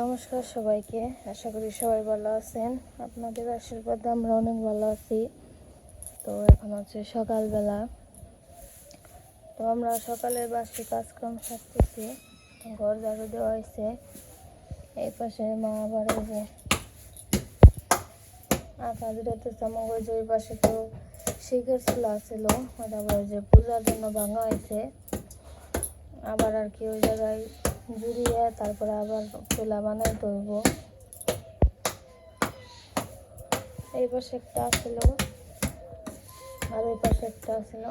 নমস্কার সবাইকে। আশা করি সবাই ভালো আছেন। আপনাদের আশীর্বাদে আমরা অনেক ভালো আছি। তো এখন হচ্ছে সকালবেলা। তো আমরা সকালে বাসি কাজকর্ম সারতেছি। ঘর ঝাড়ু দেওয়া হয়েছে। এই পাশে মা আবার যে দিতেছে আমাকে ওই যে ওই পাশে তো শিখের চুলা ছিল ওটা আবার যে পূজার জন্য ভাঙা হয়েছে। আবার আর কি ওই জায়গায় জুড়িয়ে তারপরে আবার চুলা বানাই ধরব এই পাশে একটা ছিল, আর ওই পাশে একটা ছিল।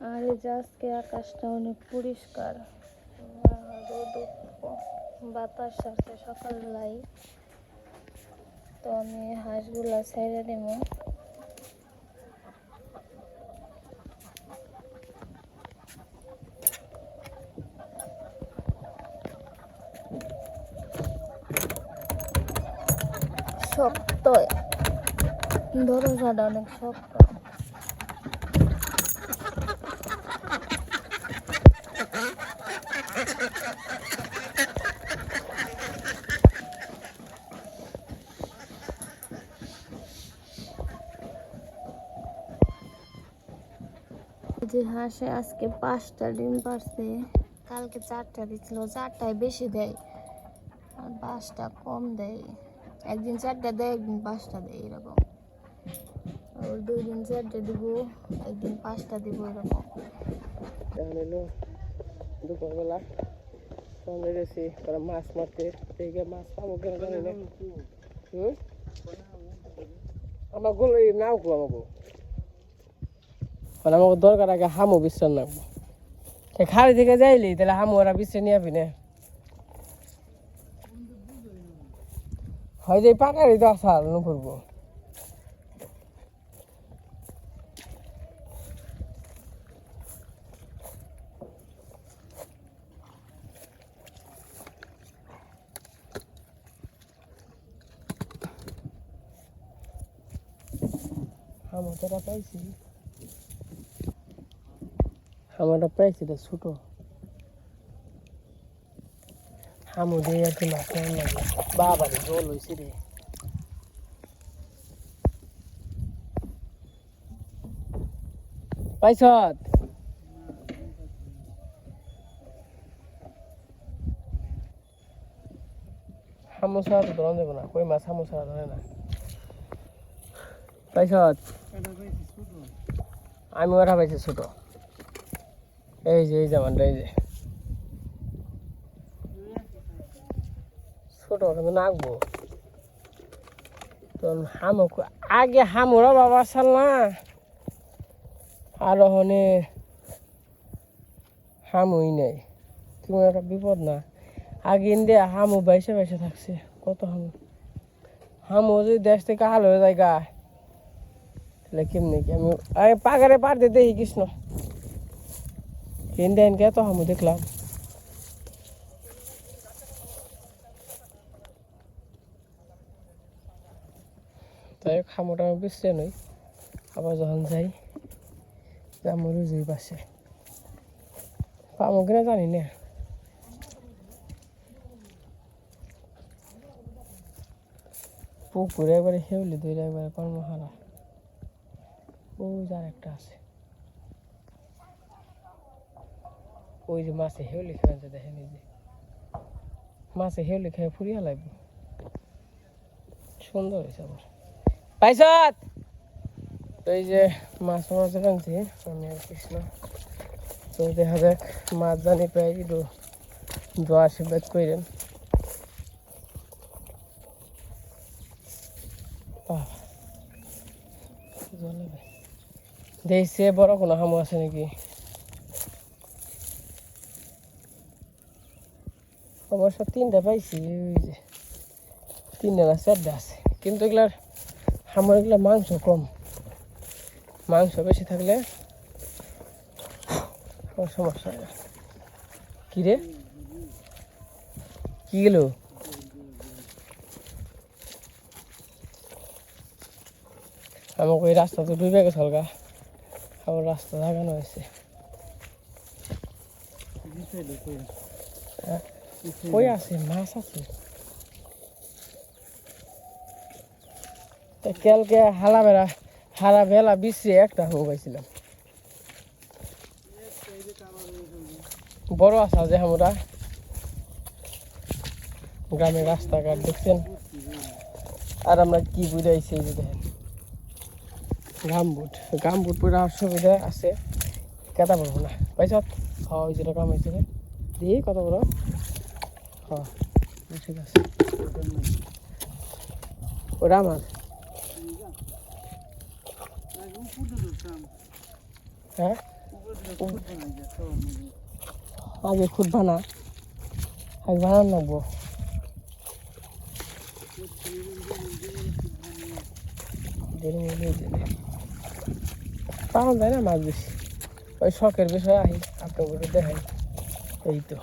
আর এই আজকে আকাশটা অনেক পরিষ্কার। বাতাস আসছে সকালবেলায় তো আমি হাঁসগুলা ছেড়ে দেব। শক্ত। দরজাটা অনেক শক্ত যে হাঁসে আজকে পাঁচটা ডিম পারছে। কালকে চারটা দিচ্ছিল চারটায় বেশি দেয়। আর পাঁচটা কম দেয়। একদিন চারটা দেয়, একদিন পাঁচটা দেয়, এরকম। আর দুই দিন চারটা দিব, একদিন পাঁচটা দিব, এরকম। দুপুরবেলা সঙ্গে গেছি, তারা মাছ মারতে। দেখে মাছ পাবো কেন জানি না। আমার গোল এই নাও কো আমাকে মানে আমাকে দরকার আগে হামও বিশ্রাম সে খালি থেকে যাইলি তাহলে হামু ওরা বিশ্রাম নিয়ে না হয় যে পাকারি তো আসার নুপুরবো হামু তোরা পাইছি। হামাটা পাইছি রে ছোট। হামু দিয়ে আর কি মাছ বাবা রে জল হয়েছে রে। পাইছত হামু তো ধরা যাবে না। কই মাছ হামু ছাড়া ধরে না। পাইছত আমি ওরা পাইছি ছোট। এই যে, এই জামানটা এই যে। ছোট কিন্তু নাকবো। তো হামু আগে হামুরা বাবা সাল না। আর ওখানে হামুই নেই। তুমি একটা বিপদ না। আগে ইন্ডিয়া হামু বাইসে বাইসে থাকছে। কত হামু? হামু যদি দেশ থেকে হাল হয়ে যায় গা, তাহলে কেমনি কি? আমি আরে পাগারে পার দিয়ে দেখি কৃষ্ণ। ইন্ডিয়ান কে তো আমি দেখলাম তাই খামোটা আমি বিশ্রে নই। আবার যখন যাই জামুরু যেই পাশে পামো কিনা জানি না। পুকুরে একবারে হেউলি ধরে একবারে কর্মহারা ওই যার একটা আছে। ওই যে মাছে হেউলি খেলাতে দেখেন এই যে। মাছে হেউলি খেয়ে ফুরিয়া লাগবে। সুন্দর হয়েছে আমার পাইছত তো এই যে মাছ মাছ আনছি, আমি আর কৃষ্ণ। তো দেখা যাক, মাছ জানি পাই একটু দোয়া আশীর্বাদ করেন দেখছে বড় কোনো হামু আছে নাকি? অবশ্য তিনটা পাইছি ওই যে তিনটা না চারটা আছে কিন্তু এগুলার হামুর এগুলা মাংস কম মাংস বেশি থাকলে সমস্যা হয় না কি রে কি গেল আমাকে ওই রাস্তা তো ডুবে গেছে হালকা আবার রাস্তা লাগানো হয়েছে হ্যাঁ? কই আছে মাছ আছে কালকে হালা বেড়া হালা বেলা বিশ্রে একটা হয়ে পাইছিলাম বড় আসা যে আমরা গ্রামের রাস্তাঘাট দেখছেন আর আমরা কি বুঝাইছি এই যে দেখেন গামবুট গামবুট পরে সুবিধা আছে কেতা পড়ব না পাইছ হ্যাঁ যেটা কাম হয়েছে দিয়ে কত বড় হ্যাঁ ঠিক আছে ওটা আমার হ্যাঁ আগে খুদ বানা আগে বানান লাগবো পাওয়া যায় না মাছ বেশি ওই শখের বিষয় আহি আপনার দেখাই এই তো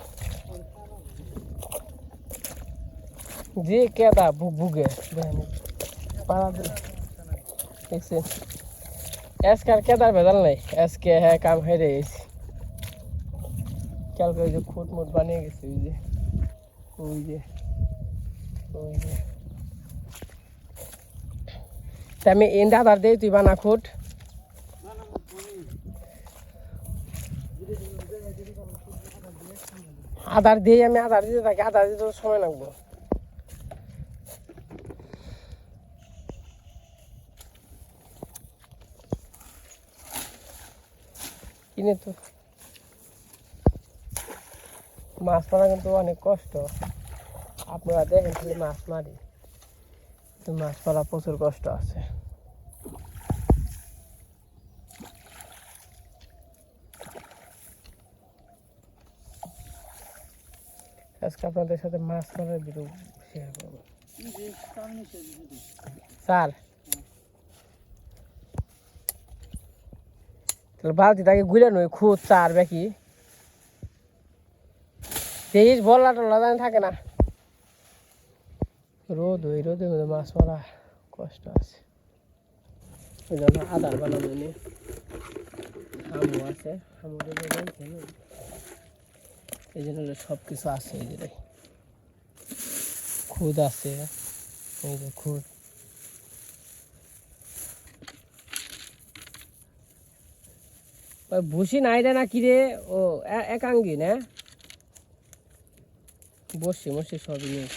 যে কেদা বুক বুকে দেখছেন আজকে আর কেদার ভেজাল নাই আজকে হ্যাঁ কাম হেরে গেছি কালকে ওই যে খুঁট মুট বানিয়ে গেছে ওই যে ওই যে ওই যে আমি এন্ডা আধার দেই তুই বানা খুঁট আধার দিয়ে আমি আধার দিতে থাকি আধার দিতে সময় লাগবো কিনে তো। মাছ মারা কিন্তু অনেক কষ্ট। আপনারা দেখেন খালি মাছ মারি। তো মাছ মারা প্রচুর কষ্ট আছে। আজকে আপনাদের সাথে মাছ মারার ভিডিও শেয়ার করব। স্যার। তাহলে বালতি তাকে ঘুরে নই খুদ চার বাকি। তেইশ বল্লা টল্লা জানি থাকে না। রোদ ওই রোদে মাছ মারা কষ্ট আছে। ওই জন্য আদার বানানো হামু আছে হামু এই জন্য সব কিছু আছে এই যে খুদ আছে, এই যে খুদ। ভুসি নাই রে না কি রে? ও একাঙ্গি না? বসি মসি সবই নেই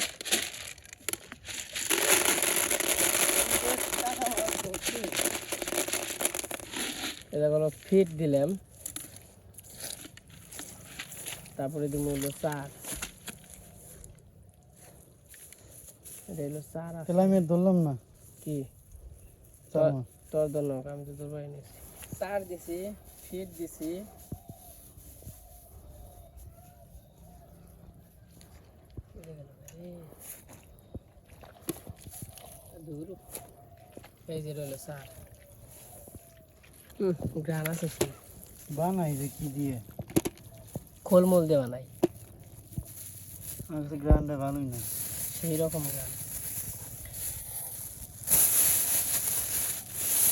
এটা হলো ফিট দিলাম। তারপরে দিব হলো চার। এটা হলো চার তাহলে আমি আর ধরলাম না। কি? তোর-। তোর আমি তো তোর বাড়ি নিয়েছি চার দিছি। ফিট দিছি। গ্রান আছে বানাই যে কি দিয়ে? খোলমোল দেওয়া নাই আমার কাছে গ্রান্ডে ভালোই না সেই রকম গান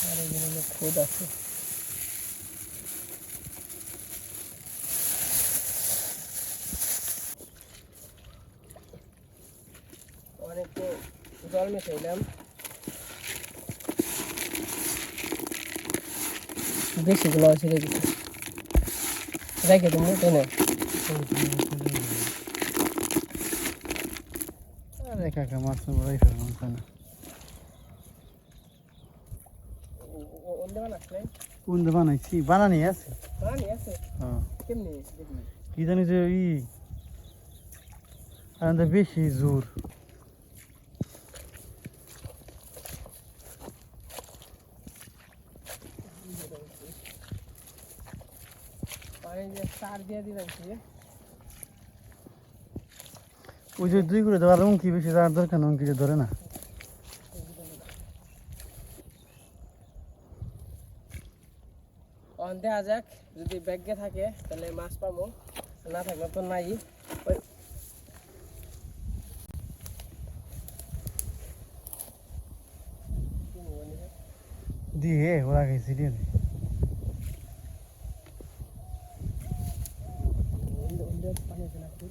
আর খুদ আছে অনেক তো জল মেশাইলাম বেশি গুলো আছে রেখে রেখে তুমি টেনে মাছ বড়াই না। কোন দিয়ে বানাইছি? বানানি আছে? পানি আছে? হ্যাঁ কেমনি? কি জানি যে ই আর বেশি জোর পানি দিয়ে সার দিয়ে দিলাম কি ওই যে দুই করে দেওয়ার উঙ্কি বেশি যাওয়ার দরকার না উঙ্কিটা ধরে না। অন দেওয়া যাক যদি ব্যাগে থাকে তাহলে মাছ পাবো। না থাকলে তো নাই। ওই। দিয়ে ওরা গেছি দিয়ে দে। পানি আছে নাকি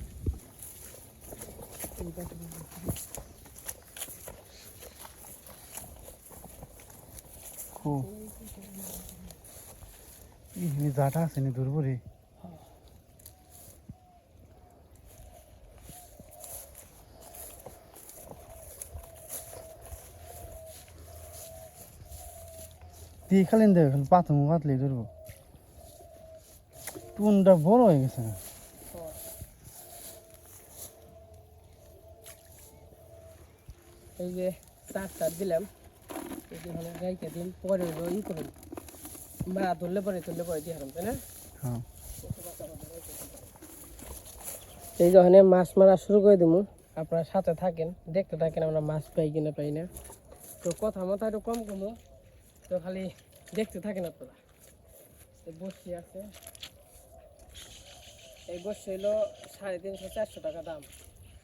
ও জাটা আছে নি ধরবো দিয়ে খালেন দেবে, খালি পাথর পাতলে ধরবো। টুনটা বড় হয়ে গেছে না। এই যে চার চার দিলাম, এই যে হলো গাইকে দিন, পরে ই করুন। মারা ধরলে পরে ধরলে পরে দিয়ে হারাম তাই না? হ্যাঁ। এই যখন মাছ মারা শুরু করে দিব আপনারা সাথে থাকেন দেখতে থাকেন আমরা মাছ পাই কিনা পাই না। তো কথা মতো একটু কম কমো তো খালি দেখতে থাকেন আপনারা। বসি আছে। এই বসি হলো সাড়ে তিনশো চারশো টাকা দাম।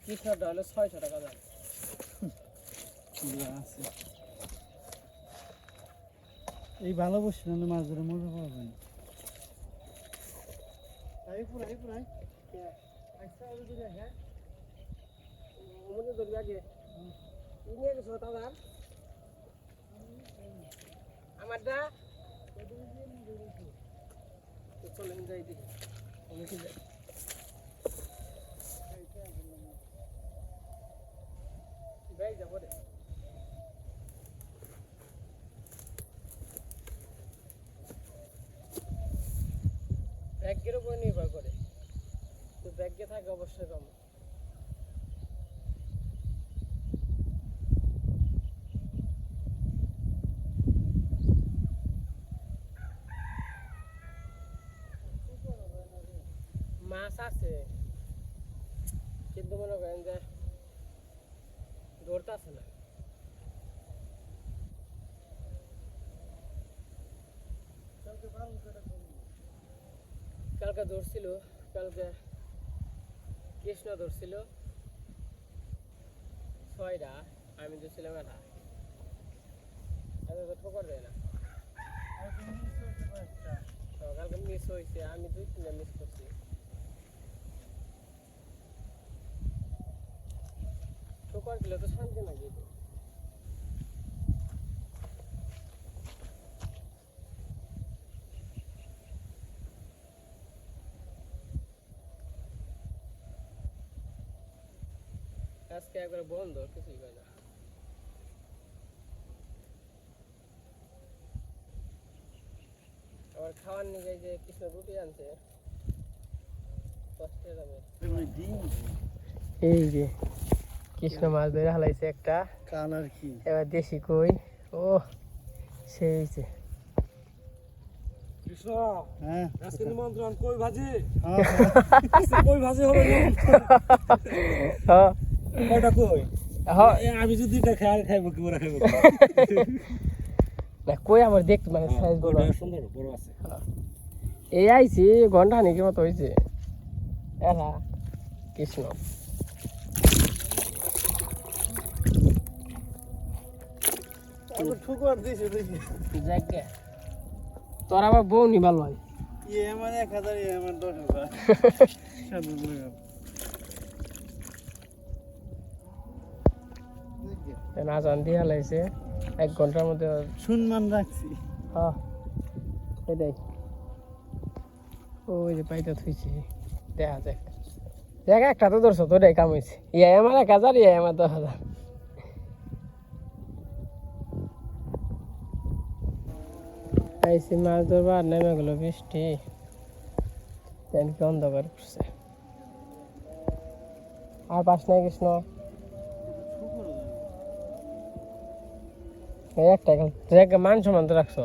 কৃষ্ণটা হলো ছয়শো টাকা দাম। আছে। এই ভালো বসে না, মাছ ধরে মজা পাওয়া যায় না। আমারটা চলেন যাই দেখি অনেকে যাই যাই, যাব রে ব্যাগের উপর নির্ভর করে তো ব্যাগে থাকে অবশ্যই কম মাছ আছে। কিন্তু মনে করেন যে ধরতে আছে না। কালকে ধরছিল কালকে কৃষ্ণ ধরছিল ছয়টা আমি ধরছিলাম এটা তো ঠোকর দেয় না। কালকে মিস হয়েছে আমি দুই তিনটা মিস করছি। ঠোকর দিলে তো শান্তি নাকি আজকে একবার বন্ধ কিছুই হয় না আবার খাওয়ার নিয়ে যে কৃষ্ণ রুটি আনছে কষ্টের দামে এই যে কৃষ্ণ মাছ ধরে হালাইছে একটা। কালার কি? এবার দেশি কই? ও সেই হয়েছে কৃষ্ণ হ্যাঁ। আজকে নিমন্ত্রণ কই ভাজি? হ্যাঁ। কই ভাজি হবে না? হ্যাঁ কয়টা কই? হ্যাঁ এ, আমি যদি এটা খাই আর খাইবো কি ওরা খাইবো না কই আমার দেখতে মানে সাইজ বড়। কইটা সুন্দর বড় আছে। এই আইছি ঘণ্টা নাকি মতো হয়েছে এলা কৃষ্ণ ঠুকর দিছে দেখি যাকে তোর আবার বউ নি ভালো হয় ইয়ে এক ইয়ে দিয়ে হালাইছে ঘণ্টার মধ্যে সম্মান রাখছি। হ্যাঁ এটাই ওই যে পাইতে থুইছি। দেখা যাক। দেখ একটা তো ধরছো তোটাই কাম হয়েছে ইয়ে আমার এক হাজার ইয়ে আমার দশ হাজার। আইসি মাছ ধরবার নেমে গেল বৃষ্টি। অন্ধকার করছে। আর পাস নাই কৃষ্ণ। একটা জায়গা মান সমান রাখছো।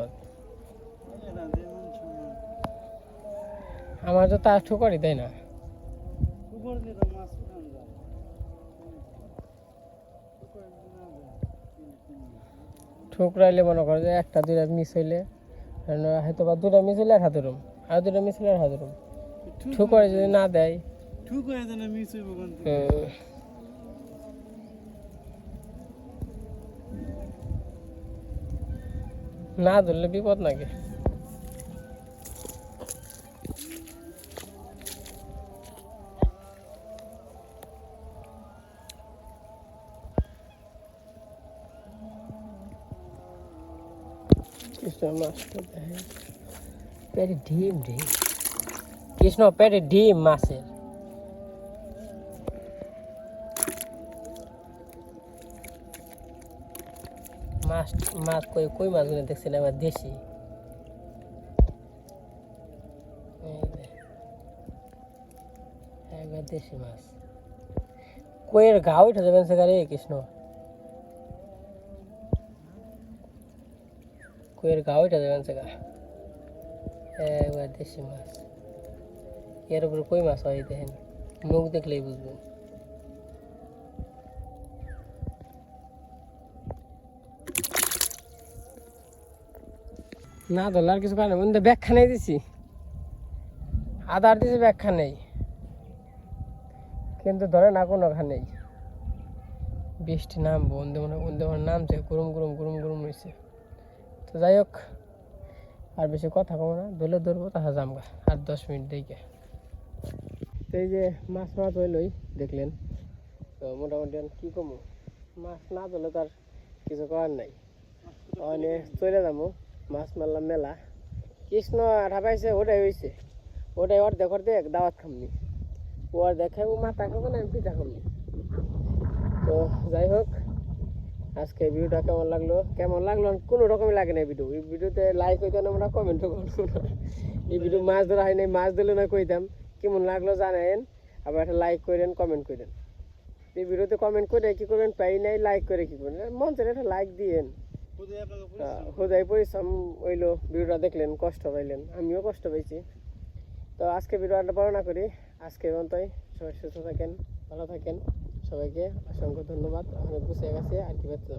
আমার তো তার ঠুকারি তাই না। ঠুকরাইলে মনে করো যে একটা দুইটা মিস হইলে হয়তো বা দুটা মিছিল আর হাতে রুম আর দুটা মিছিল আর হাতে রুম ঠুক ঠুকরে যদি না দেয় ঠু করে যেন মিস হইব না ধরলে বিপদ নাকি? কৃষ্ণ মাছটা দেখে পেটে ডিম ডিম কৃষ্ণ পেটে ডিম মাছের মাছ মাছ কই কই মাছগুলো দেখছি না আমার দেশি এই যে। একবার দেশি মাছ কইয়ের গা উঠে যাবেন সে গাড়ি কৃষ্ণ কইয়ের গা উঠে যাবেন সে দেশি মাছ। এর উপরে কই মাছ হয় দেখেন? মুখ দেখলেই বুঝবেন। না ধরলে আর কিছু কারণে মধ্যে ব্যাখ্যা নেই দিছি। আদার দিছি, ব্যাখ্যা নেই। কিন্তু ধরে না, কোনো নেই। বৃষ্টি নাম, বন্ধু মনে বন্ধু মনে নামছে গুরুম গুরুম গুরুম গুরুম হয়েছে তো যাই হোক, আর বেশি কথা কমো না ধরলে ধরবো তাহা জামগা আর দশ মিনিট দেখে তো এই যে মাছ মাছ হইলই, দেখলেন। তো মোটামুটি কি কমো? মাছ না ধরলে তার কিছু করার নাই। অনে চলে যাব মাছ মারলাম মেলা। কৃষ্ণ আঠা পাইছে, ওটাই হয়েছে ওটাই অর্ধেক অর্ধেক দাওয়াত খামনি। ও অর্ধেক খাইবো মাথা খাব না, আমি পিঠা খামনি। তো যাই হোক আজকে ভিডিওটা কেমন লাগল? কেমন লাগল? কোনো রকমই লাগে না ভিডিও। এই ভিডিওতে লাইক হইতো না, আমরা কমেন্টও করব না। এই ভিডিও মাছ ধরা হয় নাই, মাছ দিলে না কইতাম। কেমন লাগল জানেন? আবার একটা লাইক করেন কমেন্ট করেন এই ভিডিওতে কমেন্ট করে কি করবেন? পাই নাই লাইক করে কি করবেন? মন চাইলে একটা লাইক দিয়েন। হোদাই পরিশ্রম হইল, ভিডিওটা দেখলেন, কষ্ট পাইলেন। আমিও কষ্ট পাইছি। তো আজকে ভিডিওটা বড় না করি। আজকে পর্যন্তই। সবাই সুস্থ থাকেন, ভালো থাকেন। সবাইকে অসংখ্য ধন্যবাদ। অনেক গুছিয়ে গেছে আর কি করতে